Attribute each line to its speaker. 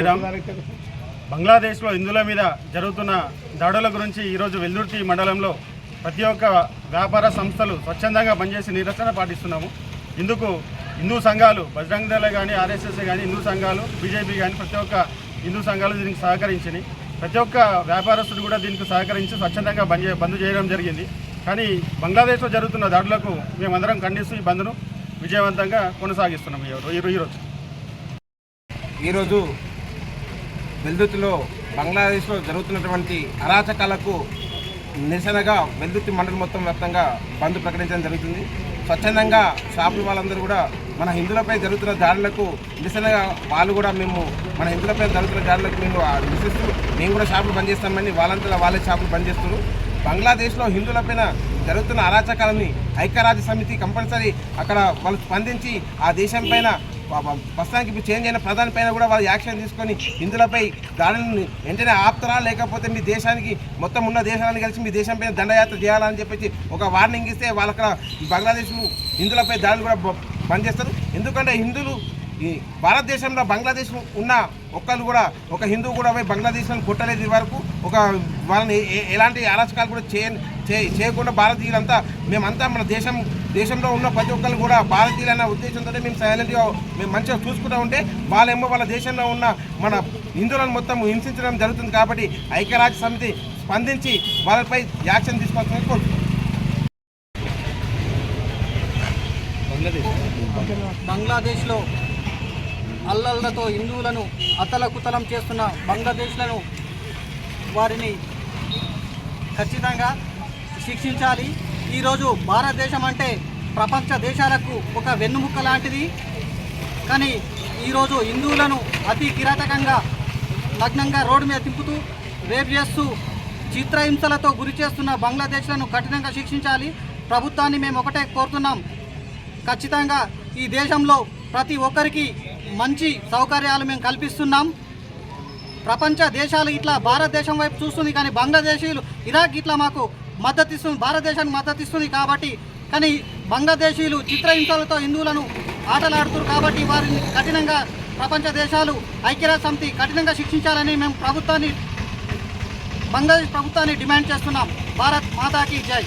Speaker 1: శ్రీరామ్. బంగ్లాదేశ్లో హిందువుల మీద జరుగుతున్న దాడుల గురించి ఈరోజు వెల్దుర్తి మండలంలో ప్రతి ఒక్క వ్యాపార సంస్థలు స్వచ్ఛందంగా పనిచేసి నిరసన పాటిస్తున్నాము. ఇందుకు హిందూ సంఘాలు బజరంగ దళ కానీ ఆర్ఎస్ఎస్ కానీ హిందూ సంఘాలు బీజేపీ కానీ ప్రతి ఒక్క హిందూ సంఘాలు దీనికి సహకరించినాయి. ప్రతి ఒక్క వ్యాపారస్తుడు కూడా దీనికి సహకరించి స్వచ్ఛందంగా బంద్ బంద్ చేయడం జరిగింది. కానీ బంగ్లాదేశ్లో జరుగుతున్న దాడులకు మేమందరం ఖండిస్తూ ఈ బంద్ను విజయవంతంగా కొనసాగిస్తున్నాం ఈ- ఈ- ఈరోజు
Speaker 2: ఈరోజు వెల్దుర్తిలో బంగ్లాదేశ్లో జరుగుతున్నటువంటి అరాచకాలకు నిరసనగా వెల్దుర్తి మండలి మొత్తం వ్యాప్తంగా బంద్ ప్రకటించడం జరుగుతుంది. స్వచ్ఛందంగా షాపుల వాళ్ళందరూ కూడా మన హిందువులపై జరుగుతున్న దాడులకు నిరసనగా వాళ్ళు కూడా మేము మన హిందువులపై జరుగుతున్న దాడులకు మేము ఆ నిరసిస్తూ మేము కూడా షాపులు బంద్ చేస్తామని వాళ్ళంతా వాళ్ళే షాపులు బంద్ చేస్తున్నారు. బంగ్లాదేశ్లో హిందువులపైన జరుగుతున్న అరాచకాలని ఐక్యరాజ్య సమితి కంపల్సరీ అక్కడ వాళ్ళు స్పందించి ఆ దేశం పైన ప్రస్తుతానికి ఇప్పుడు చేంజ్ అయిన ప్రధాని పైన కూడా వాళ్ళు యాక్షన్ తీసుకొని హిందులపై దానిని వెంటనే ఆపుతారా? లేకపోతే మీ దేశానికి మొత్తం ఉన్న దేశాలను కలిసి మీ దేశం పైన దండయాత్ర చేయాలని చెప్పేసి ఒక వార్నింగ్ ఇస్తే వాళ్ళు అక్కడ బంగ్లాదేశ్ హిందులపై దాడులు కూడా బంద్ చేస్తారు. ఎందుకంటే హిందువులు ఈ భారతదేశంలో బంగ్లాదేశ్ ఉన్న ఒక్కరు కూడా ఒక హిందువు కూడా పోయి బంగ్లాదేశ్లను కొట్టలేదు వరకు. ఒక వాళ్ళని ఎలాంటి అరాచకాలు కూడా చేయ చేయకుండా భారతీయులంతా మేమంతా మన దేశం దేశంలో ఉన్న ప్రతి ఒక్కరు కూడా భారతీయులన్న ఉద్దేశంతో మేము సైలెంట్గా మేము మంచిగా చూసుకుంటూ ఉంటే వాళ్ళేమో వాళ్ళ దేశంలో ఉన్న మన హిందువులను మొత్తం హింసించడం జరుగుతుంది కాబట్టి ఐక్యరాజ్య సమితి స్పందించి వాళ్ళపై యాక్షన్ తీసుకోవాల్సింది కోరుతున్నాం.
Speaker 3: బంగ్లాదేశ్లో అల్లర్లతో హిందువులను అతలకుతలం చేస్తున్న బంగ్లాదేశ్లను వారిని ఖచ్చితంగా శిక్షించాలి. ఈరోజు భారతదేశం అంటే ప్రపంచ దేశాలకు ఒక వెన్నుముక్క లాంటిది. కానీ ఈరోజు హిందువులను అతి కిరాతకంగా నగ్నంగా రోడ్డు మీద తింపుతూ రేప్ చేస్తూ చిత్రహింసలతో గురి చేస్తున్న బంగ్లాదేశ్లను కఠినంగా శిక్షించాలి. ప్రభుత్వాన్ని మేము ఒకటే కోరుతున్నాం. ఖచ్చితంగా ఈ దేశంలో ప్రతి ఒక్కరికి మంచి సౌకర్యాలు మేము కల్పిస్తున్నాం. ప్రపంచ దేశాలు ఇట్లా భారతదేశం వైపు చూస్తుంది కానీ బంగ్లాదేశీయులు ఇరాక్ ఇట్లా మాకు మద్దతు ఇస్తుంది భారతదేశానికి మద్దతు ఇస్తుంది కాబట్టి కానీ బంగ్లాదేశీయులు చిత్రహింసలతో హిందువులను ఆటలాడుతున్నారు కాబట్టి వారిని కఠినంగా ప్రపంచ దేశాలు ఐక్యరాజ్య సమితి కఠినంగా శిక్షించాలని మేము ప్రభుత్వాన్ని బంగ్లాదేశ్ ప్రభుత్వాన్ని డిమాండ్ చేస్తున్నాం. భారత్ మాతాకి జై.